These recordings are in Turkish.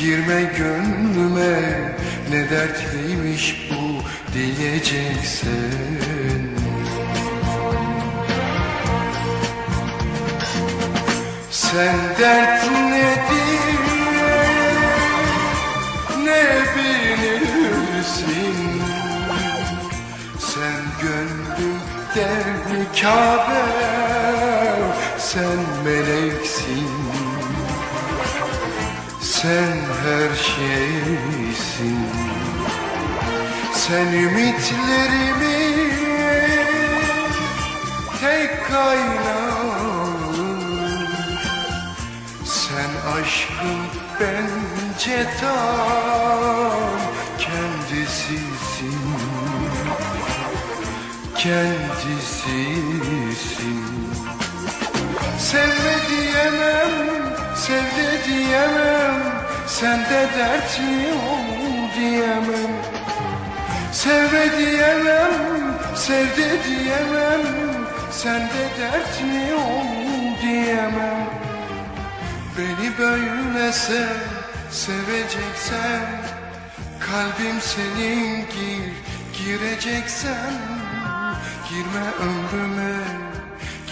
girme gönlüme Ne dertliymiş bu diyeceksen Sen dert nedir? Ne bilirsin? Sen gönlümden Kabe? Sen meleksin Sen her şeysin. Sen ümitlerimi tek kaynağım sen aşkın bence tam kendisisin. Kendisisin Sevme diyemem, sevde diyemem. Sende dertli ol diyemem. Sevme diyemem, sevde diyemem. Sende dertli ol diyemem. Beni böyle sev, seveceksen Kalbim senin gir, gireceksen. Girme ömrüme,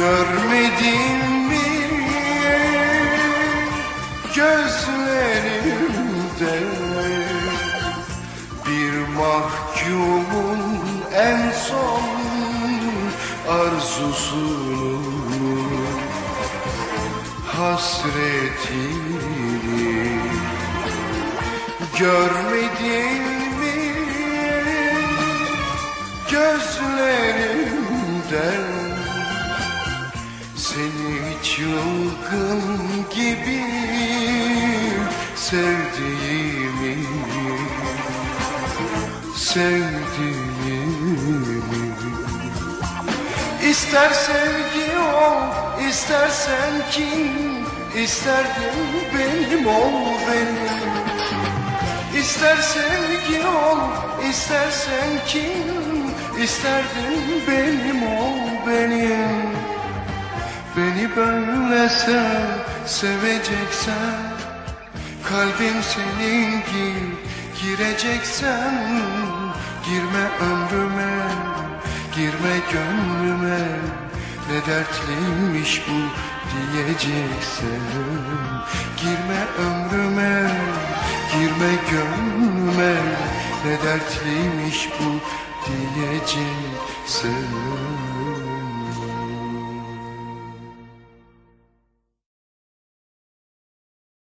Görmedin mi? Gözlerimde bir mahkumun en son arzusunu. Hasretini görmedin mi? Gözlerimden seni çılgın gibi sevdiğimi Sevdiğimi. İster sevgi ol, istersen kin İsterdim benim ol benim. İster sevgi ol, istersen kin İsterdim benim ol benim Beni böyle sev, seveceksen Kalbim senin gir, gireceksen Girme ömrüme, girme gönlüme Ne dertliymiş bu diyeceksen. Girme ömrüme, girme gönlüme Ne dertliymiş bu diyeceksen